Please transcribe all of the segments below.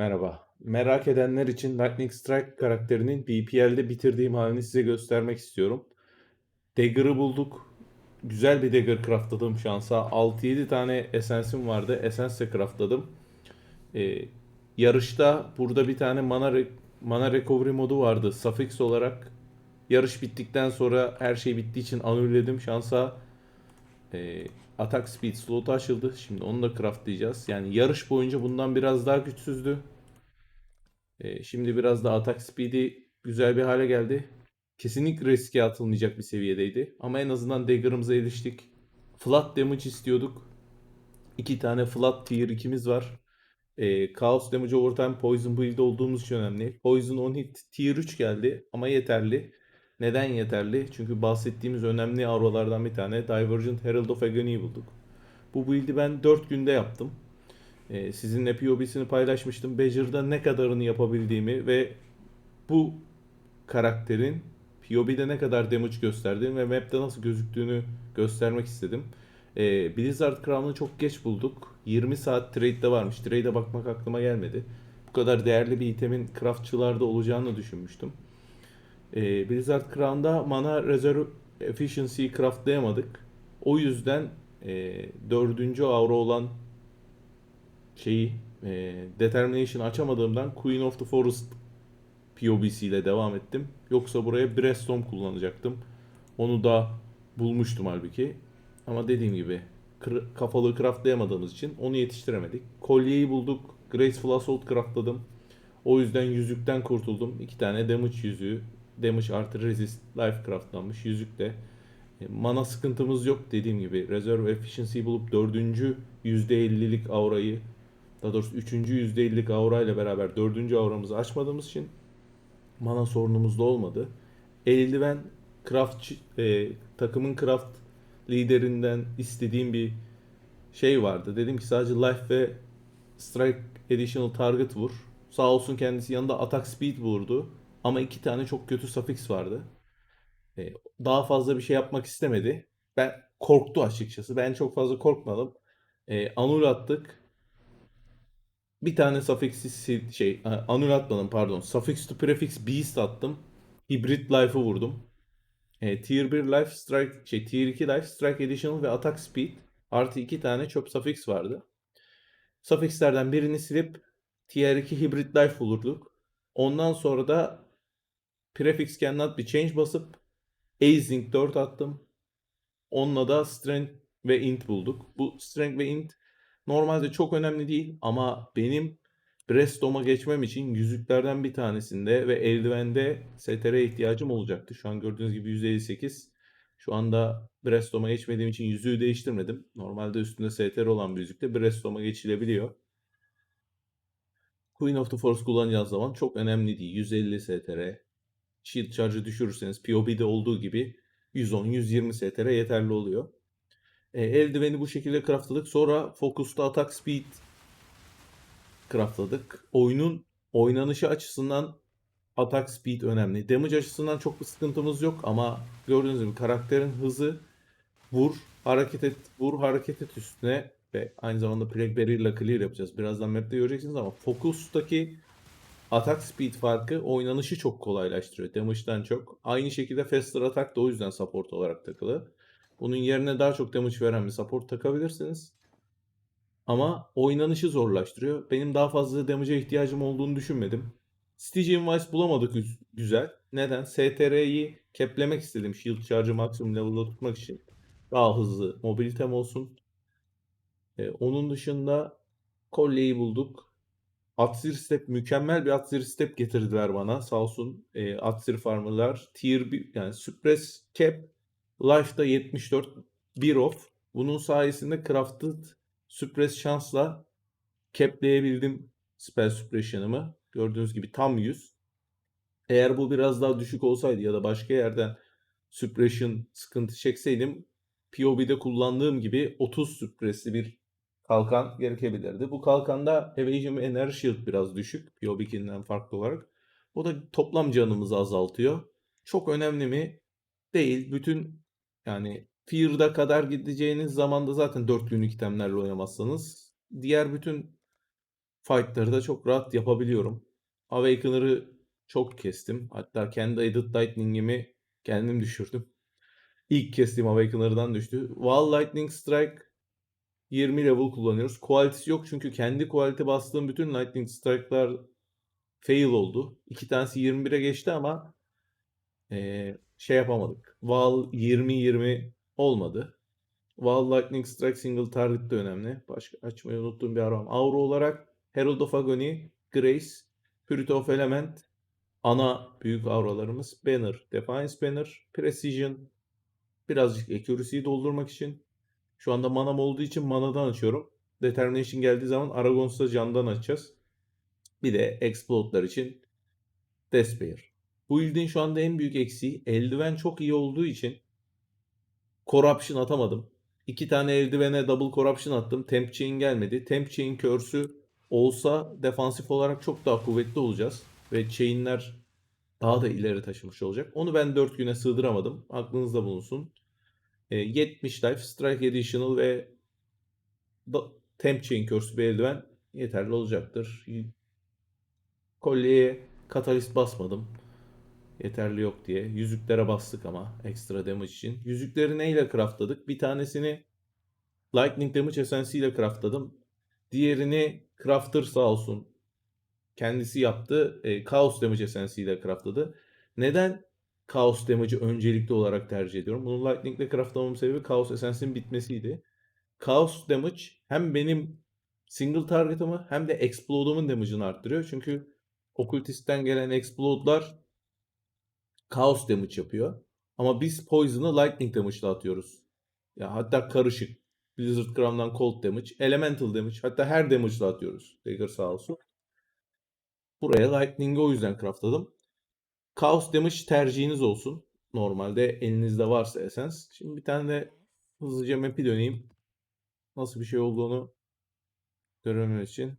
Merhaba. Merak edenler için Lightning Strike karakterinin BPL'de bitirdiğim halini size göstermek istiyorum. Dagger'ı bulduk. Güzel bir Dagger craftladım şansa. 6-7 tane Essence'im vardı. Essence de craftladım. Ee, yarışta burada bir tane mana, re- mana recovery modu vardı. Suffix olarak. Yarış bittikten sonra her şey bittiği için anülledim. Şansa e, attack speed slotu açıldı. Şimdi onu da craftlayacağız. Yani yarış boyunca bundan biraz daha güçsüzdü. Ee, şimdi biraz da atak speed'i güzel bir hale geldi. Kesinlikle riske atılmayacak bir seviyedeydi. Ama en azından dagger'ımıza eriştik. Flat damage istiyorduk. İki tane flat tier 2'miz var. Ee, Chaos damage overtime poison build olduğumuz için önemli. Poison on hit tier 3 geldi ama yeterli. Neden yeterli? Çünkü bahsettiğimiz önemli auralardan bir tane Divergent Herald of Agony'yi bulduk. Bu build'i ben 4 günde yaptım. Ee, sizinle POB'sini paylaşmıştım. Badger'da ne kadarını yapabildiğimi ve bu karakterin POB'de ne kadar damage gösterdiğini ve map'te nasıl gözüktüğünü göstermek istedim. Ee, Blizzard Crown'u çok geç bulduk. 20 saat trade'de varmış. Trade'e bakmak aklıma gelmedi. Bu kadar değerli bir itemin craftçılarda olacağını düşünmüştüm. Ee, Blizzard Crown'da mana reserve efficiency'yi craftlayamadık. O yüzden e, dördüncü aura olan şeyi e, Determination açamadığımdan Queen of the Forest POBC ile devam ettim. Yoksa buraya Breaststorm kullanacaktım. Onu da bulmuştum halbuki. Ama dediğim gibi kır- kafalığı craftlayamadığımız için onu yetiştiremedik. Kolyeyi bulduk. Graceful Assault craftladım. O yüzden yüzükten kurtuldum. İki tane damage yüzüğü. Damage artı resist life craftlanmış yüzükle. E, Mana sıkıntımız yok dediğim gibi. Reserve efficiency bulup dördüncü %50'lik aurayı daha doğrusu üçüncü %50'lik aura ile beraber dördüncü auramızı açmadığımız için mana sorunumuz da olmadı. Eldiven craft e, takımın craft liderinden istediğim bir şey vardı. Dedim ki sadece life ve strike additional target vur. Sağ olsun kendisi yanında attack speed vurdu. Ama iki tane çok kötü suffix vardı. E, daha fazla bir şey yapmak istemedi. Ben korktu açıkçası. Ben çok fazla korkmadım. E, anul attık. Bir tane suffix'i şey anul atmadım pardon. Suffix to prefix beast attım. Hybrid life'ı vurdum. E, tier 1 life strike şey tier 2 life strike additional ve attack speed artı iki tane çöp suffix vardı. Suffixlerden birini silip tier 2 hybrid life vurduk. Ondan sonra da prefix cannot be change basıp Azing 4 attım. Onunla da strength ve int bulduk. Bu strength ve int normalde çok önemli değil ama benim Breastdom'a geçmem için yüzüklerden bir tanesinde ve eldivende STR'ye ihtiyacım olacaktı. Şu an gördüğünüz gibi %58. Şu anda Breastdom'a geçmediğim için yüzüğü değiştirmedim. Normalde üstünde STR olan bir yüzükte Breastdom'a geçilebiliyor. Queen of the Force kullanacağınız zaman çok önemli değil. 150 STR. Shield charge'ı düşürürseniz POB'de olduğu gibi 110-120 STR yeterli oluyor. E, eldiveni bu şekilde craftladık. Sonra Focus'ta Attack Speed craftladık. Oyunun oynanışı açısından Attack Speed önemli. Damage açısından çok bir sıkıntımız yok ama gördüğünüz gibi karakterin hızı vur, hareket et, vur, hareket et üstüne ve aynı zamanda Plague Barrier ile clear yapacağız. Birazdan map'te göreceksiniz ama Focus'taki atak speed farkı oynanışı çok kolaylaştırıyor. Damage'den çok. Aynı şekilde faster atak da o yüzden support olarak takılı. Bunun yerine daha çok damage veren bir support takabilirsiniz. Ama oynanışı zorlaştırıyor. Benim daha fazla damage'a ihtiyacım olduğunu düşünmedim. Stygian Vice bulamadık güz- güzel. Neden? STR'yi keplemek istedim. Shield Charge'ı maksimum level'da tutmak için. Daha hızlı mobilitem olsun. Ee, onun dışında kolyeyi bulduk. Atsir Step mükemmel bir Atsir Step getirdiler bana. Sağ olsun e, Atsir farmlar. Tier 1 yani Suppress Cap Life'da 74 bir off. Bunun sayesinde Crafted Suppress şansla capleyebildim Spell Suppression'ımı. Gördüğünüz gibi tam 100. Eğer bu biraz daha düşük olsaydı ya da başka yerden Suppression sıkıntı çekseydim POB'de kullandığım gibi 30 Suppress'li bir kalkan gerekebilirdi. Bu kalkanda Evasion ve Energy Shield biraz düşük POB'kinden farklı olarak. O da toplam canımızı azaltıyor. Çok önemli mi? Değil. Bütün yani Fear'da kadar gideceğiniz zamanda zaten 4 günlük itemlerle oynamazsanız diğer bütün fight'ları da çok rahat yapabiliyorum. Awakener'ı çok kestim. Hatta kendi Aided Lightning'imi kendim düşürdüm. İlk kestiğim Awakener'dan düştü. Wall Lightning Strike 20 level kullanıyoruz. Quality'si yok çünkü kendi quality bastığım bütün Lightning Strike'lar fail oldu. İki tanesi 21'e geçti ama eee, şey yapamadık. Wall 20-20 olmadı. Wall Lightning Strike single target de önemli. Başka açmayı unuttuğum bir aram. Aura olarak Herald of Agony, Grace, Purity of Element, ana büyük auralarımız. Banner, Defiance Banner, Precision, birazcık accuracy'yi doldurmak için. Şu anda manam olduğu için manadan açıyorum. Determination geldiği zaman Aragons'ta candan açacağız. Bir de Explode'lar için Despair. Bu build'in şu anda en büyük eksiği eldiven çok iyi olduğu için Corruption atamadım. İki tane eldivene double corruption attım. Temp chain gelmedi. Temp chain körsü olsa defansif olarak çok daha kuvvetli olacağız. Ve chainler daha da ileri taşımış olacak. Onu ben 4 güne sığdıramadım. Aklınızda bulunsun. E, 70 life, strike additional ve temp chain körsü bir eldiven yeterli olacaktır. Kolyeye katalist basmadım. Yeterli yok diye. Yüzüklere bastık ama ekstra damage için. Yüzükleri neyle craftladık? Bir tanesini Lightning Damage Essence ile craftladım. Diğerini Crafter sağ olsun kendisi yaptı. E, Chaos Damage Essence ile craftladı. Neden Chaos Damage'ı öncelikli olarak tercih ediyorum? Bunu Lightning ile craftlamamın sebebi Chaos Essence'in bitmesiydi. Chaos Damage hem benim single target'ımı hem de Explode'umun damage'ını arttırıyor. Çünkü Occultist'ten gelen Explode'lar Chaos Damage yapıyor. Ama biz Poison'ı Lightning Damage ile atıyoruz. Ya hatta karışık. Blizzard Crown'dan Cold Damage, Elemental Damage hatta her damage ile atıyoruz. Dagger sağ olsun. Buraya Lightning'i o yüzden craftladım. Chaos Damage tercihiniz olsun. Normalde elinizde varsa Essence. Şimdi bir tane de hızlıca map'i döneyim. Nasıl bir şey olduğunu görmem için.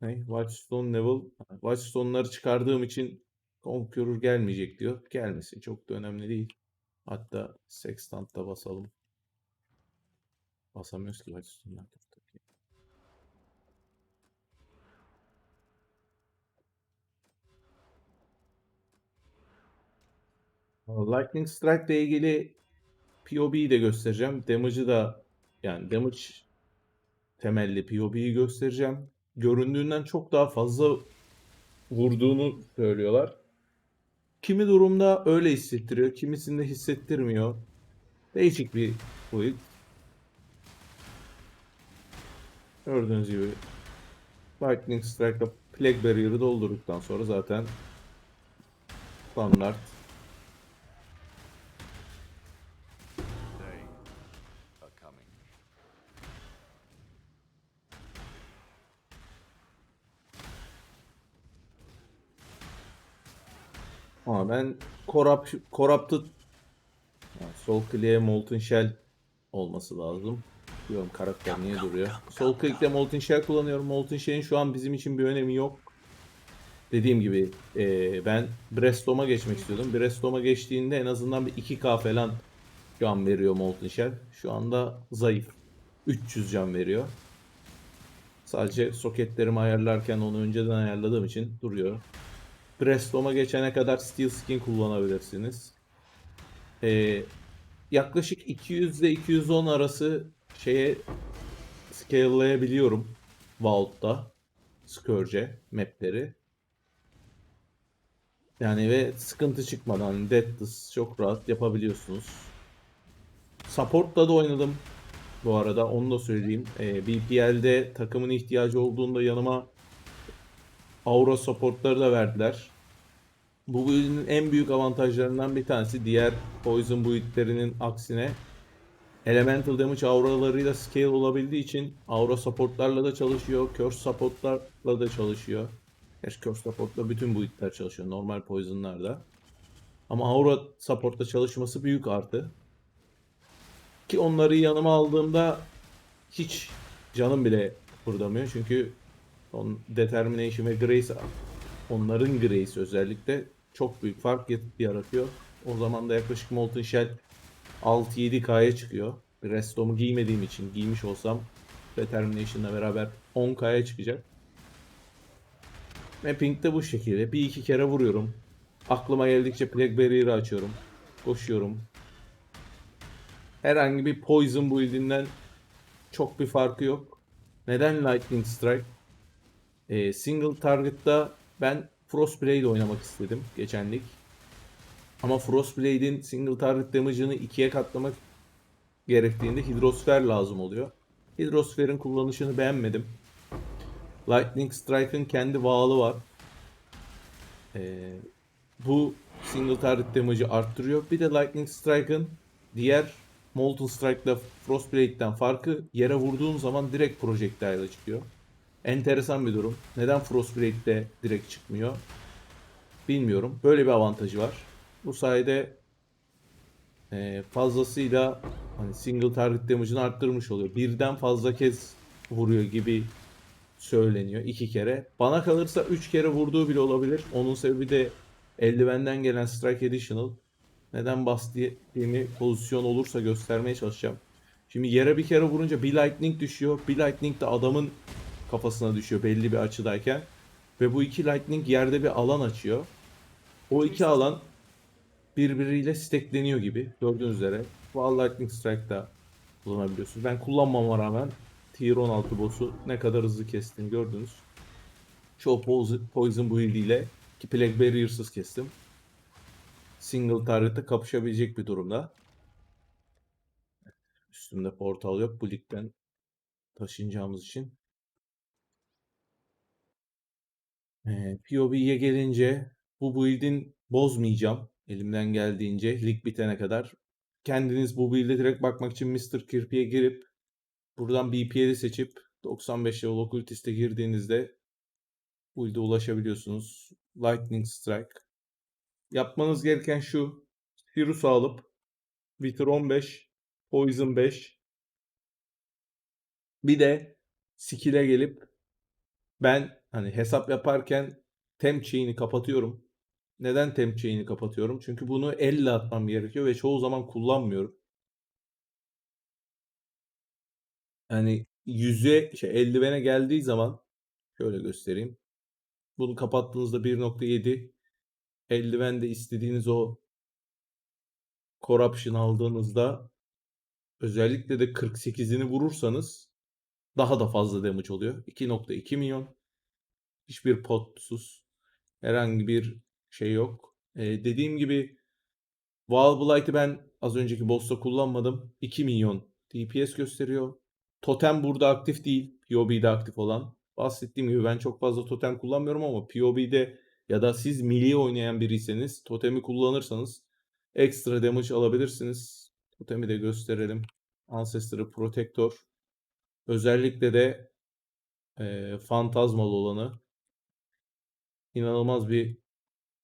Ne? Watchstone level. Watchstone'ları çıkardığım için Conqueror gelmeyecek diyor. Gelmesin. Çok da önemli değil. Hatta Sextant'ta basalım. Basamıyoruz ki Watchstone'lar. Lightning Strike ile ilgili POB'yi de göstereceğim. Damage'ı da yani damage temelli POB'yi göstereceğim. Göründüğünden çok daha fazla vurduğunu söylüyorlar. Kimi durumda öyle hissettiriyor, kimisinde hissettirmiyor. Değişik bir build. Gördüğünüz gibi Lightning Strike'la Plague Barrier'ı doldurduktan sonra zaten standart Ama ben Corrupt, Corrupted yani Sol Click'e Molten Shell olması lazım. Biliyorum karakter niye duruyor. Sol Click'te Molten Shell kullanıyorum. Molten Shell'in şu an bizim için bir önemi yok. Dediğim gibi eee, ben Brainstorm'a geçmek istiyordum. Brainstorm'a geçtiğinde en azından bir 2k falan can veriyor Molten Shell. Şu anda zayıf. 300 can veriyor. Sadece soketlerimi ayarlarken onu önceden ayarladığım için duruyor. Brainstorm'a geçene kadar Steel Skin kullanabilirsiniz. Ee, yaklaşık 200 ile 210 arası şeye scale'layabiliyorum Vault'ta. Scourge'e mapleri. Yani ve sıkıntı çıkmadan Deathless çok rahat yapabiliyorsunuz. Support'ta da oynadım. Bu arada onu da söyleyeyim. Ee, BPL'de takımın ihtiyacı olduğunda yanıma Aura supportları da verdiler. Bu build'in en büyük avantajlarından bir tanesi diğer Poison build'lerinin aksine Elemental Damage auralarıyla scale olabildiği için aura supportlarla da çalışıyor, curse supportlarla da çalışıyor. Gerçi curse supportla bütün build'ler çalışıyor, normal poison'larda. Ama aura supportla çalışması büyük artı. Ki onları yanıma aldığımda hiç canım bile fırdamıyor çünkü on Determination ve Grace onların Grace özellikle çok büyük fark yaratıyor. O zaman da yaklaşık Molten Shell 6-7K'ya çıkıyor. Restom'u giymediğim için giymiş olsam Determination'la beraber 10K'ya çıkacak. Mapping de bu şekilde. Bir iki kere vuruyorum. Aklıma geldikçe Plague Barrier'ı açıyorum. Koşuyorum. Herhangi bir Poison build'inden çok bir farkı yok. Neden Lightning Strike? Ee, single target'ta ben Frostblade oynamak istedim geçen lig. Ama Frostblade'in single target damage'ını ikiye katlamak gerektiğinde hidrosfer lazım oluyor. Hidrosferin kullanışını beğenmedim. Lightning Strike'ın kendi vaalı var. Ee, bu single target damage'ı arttırıyor. Bir de Lightning Strike'ın diğer Molten Strike'la Frostblade'den farkı yere vurduğun zaman direkt projectile'a çıkıyor. Enteresan bir durum. Neden Frostblade'de direkt çıkmıyor? Bilmiyorum. Böyle bir avantajı var. Bu sayede e, fazlasıyla hani single target damage'ını arttırmış oluyor. Birden fazla kez vuruyor gibi söyleniyor. iki kere. Bana kalırsa üç kere vurduğu bile olabilir. Onun sebebi de eldivenden gelen Strike Additional. Neden bahsettiğimi pozisyon olursa göstermeye çalışacağım. Şimdi yere bir kere vurunca bir lightning düşüyor. Bir lightning de adamın kafasına düşüyor belli bir açıdayken. Ve bu iki lightning yerde bir alan açıyor. O iki alan birbiriyle stackleniyor gibi. Gördüğünüz üzere. Wall Lightning Strike'da kullanabiliyorsunuz. Ben kullanmama rağmen Tier 16 boss'u ne kadar hızlı kestiğini gördünüz. Çoğu Poison, build ile ki Plague Barrier'sız kestim. Single target'te kapışabilecek bir durumda. Üstümde portal yok. Bu ligden taşınacağımız için. Ee, POB'ye gelince bu build'in bozmayacağım. Elimden geldiğince lig bitene kadar. Kendiniz bu build'e direkt bakmak için Mr. Kirby'ye girip buradan BPL'i seçip 95 level Occultist'e girdiğinizde build'e ulaşabiliyorsunuz. Lightning Strike. Yapmanız gereken şu. Sirus alıp Wither 15, Poison 5 bir de skill'e gelip ben hani hesap yaparken temp chain'i kapatıyorum. Neden temp chain'i kapatıyorum? Çünkü bunu elle atmam gerekiyor ve çoğu zaman kullanmıyorum. Yani yüze şey eldivene geldiği zaman şöyle göstereyim. Bunu kapattığınızda 1.7 eldivende istediğiniz o corruption aldığınızda özellikle de 48'ini vurursanız daha da fazla damage oluyor. 2.2 milyon. Hiçbir potsuz. Herhangi bir şey yok. Ee, dediğim gibi Wall Blight'ı ben az önceki boss'ta kullanmadım. 2 milyon DPS gösteriyor. Totem burada aktif değil. POB'de aktif olan. Bahsettiğim gibi ben çok fazla totem kullanmıyorum ama POB'de ya da siz melee oynayan biriyseniz totemi kullanırsanız ekstra damage alabilirsiniz. Totemi de gösterelim. Ancestor Protector. Özellikle de e, fantazmal olanı inanılmaz bir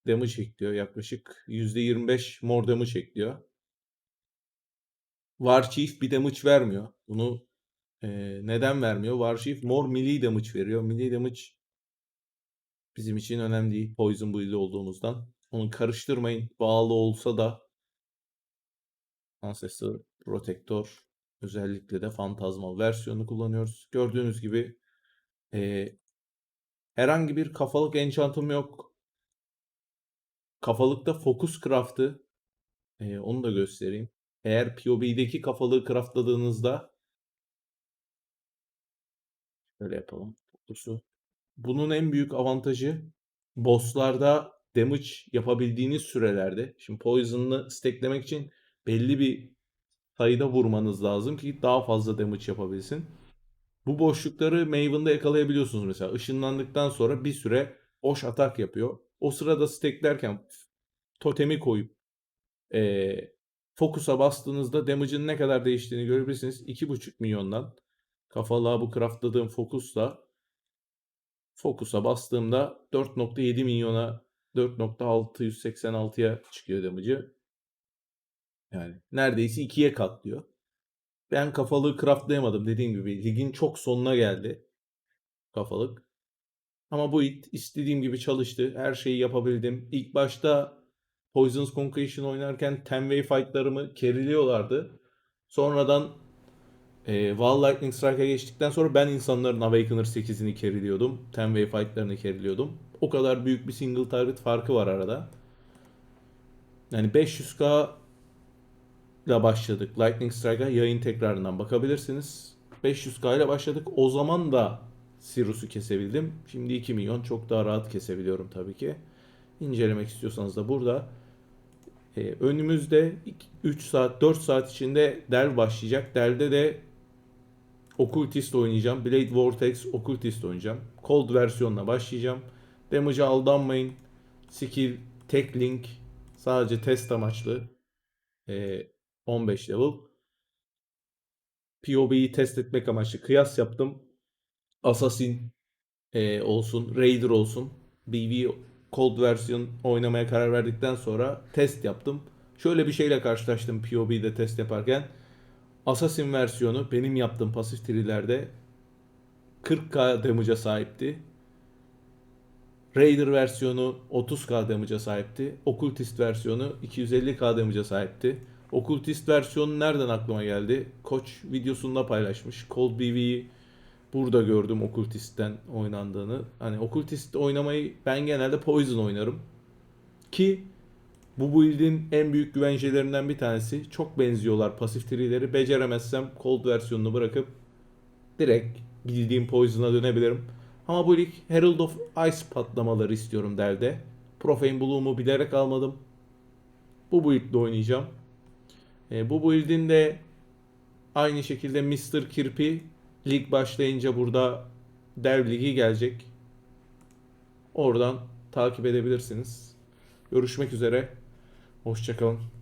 damage ekliyor. Yaklaşık %25 more damage ekliyor. Warchief bir damage vermiyor. Bunu e, neden vermiyor? Warchief more melee damage veriyor. Melee damage bizim için önemli değil. Poison build olduğumuzdan. Onu karıştırmayın. Bağlı olsa da Ancestor Protector özellikle de fantazmal versiyonu kullanıyoruz. Gördüğünüz gibi e, herhangi bir kafalık enchantım yok. Kafalıkta Focus Craft'ı e, onu da göstereyim. Eğer POB'deki kafalığı craftladığınızda şöyle yapalım. Focus'u. Bunun en büyük avantajı bosslarda damage yapabildiğiniz sürelerde. Şimdi Poison'ı stacklemek için belli bir sayıda vurmanız lazım ki daha fazla damage yapabilsin. Bu boşlukları Maven'da yakalayabiliyorsunuz mesela. Işınlandıktan sonra bir süre boş atak yapıyor. O sırada stacklerken totemi koyup eee fokusa bastığınızda damage'ın ne kadar değiştiğini görebilirsiniz. 2.5 milyondan kafalığa bu craftladığım fokusla fokusa bastığımda 4.7 milyona 4.686'ya çıkıyor damage'ı. Yani neredeyse ikiye katlıyor. Ben kafalığı craftlayamadım dediğim gibi. Ligin çok sonuna geldi kafalık. Ama bu it istediğim gibi çalıştı. Her şeyi yapabildim. İlk başta Poison's Concretion oynarken Tenway fightlarımı keriliyorlardı. Sonradan E, Val Lightning Strike'a geçtikten sonra ben insanların Awakener 8'ini carryliyordum. Ten Way Fight'larını carryliyordum. O kadar büyük bir single target farkı var arada. Yani 500k ile başladık. Lightning Strike'a yayın tekrarından bakabilirsiniz. 500k ile başladık. O zaman da Sirus'u kesebildim. Şimdi 2 milyon çok daha rahat kesebiliyorum tabii ki. İncelemek istiyorsanız da burada. Ee, önümüzde 3 saat 4 saat içinde Delve başlayacak. Delve'de de Occultist oynayacağım. Blade Vortex Occultist oynayacağım. Cold versiyonla başlayacağım. Damage'a aldanmayın. Skill, tek link sadece test amaçlı. Ee, 15 level. POB'yi test etmek amaçlı kıyas yaptım. Assassin e, olsun, Raider olsun. BB Cold versiyon oynamaya karar verdikten sonra test yaptım. Şöyle bir şeyle karşılaştım POB'de test yaparken. Assassin versiyonu benim yaptığım pasif trillerde 40k damage'a sahipti. Raider versiyonu 30k damage'a sahipti. Occultist versiyonu 250k damage'a sahipti. Occultist versiyonu nereden aklıma geldi? Koç videosunda paylaşmış. Cold BB'yi burada gördüm Occultist'ten oynandığını. Hani Occultist oynamayı ben genelde Poison oynarım. Ki bu build'in en büyük güvencelerinden bir tanesi. Çok benziyorlar pasif tree'leri. Beceremezsem Cold versiyonunu bırakıp direkt bildiğim Poison'a dönebilirim. Ama bu lig Herald of Ice patlamaları istiyorum derde. Profane Bloom'u bilerek almadım. Bu build'le oynayacağım. E, bu build'in de aynı şekilde Mr. Kirpi lig başlayınca burada Dev Ligi gelecek. Oradan takip edebilirsiniz. Görüşmek üzere. Hoşçakalın.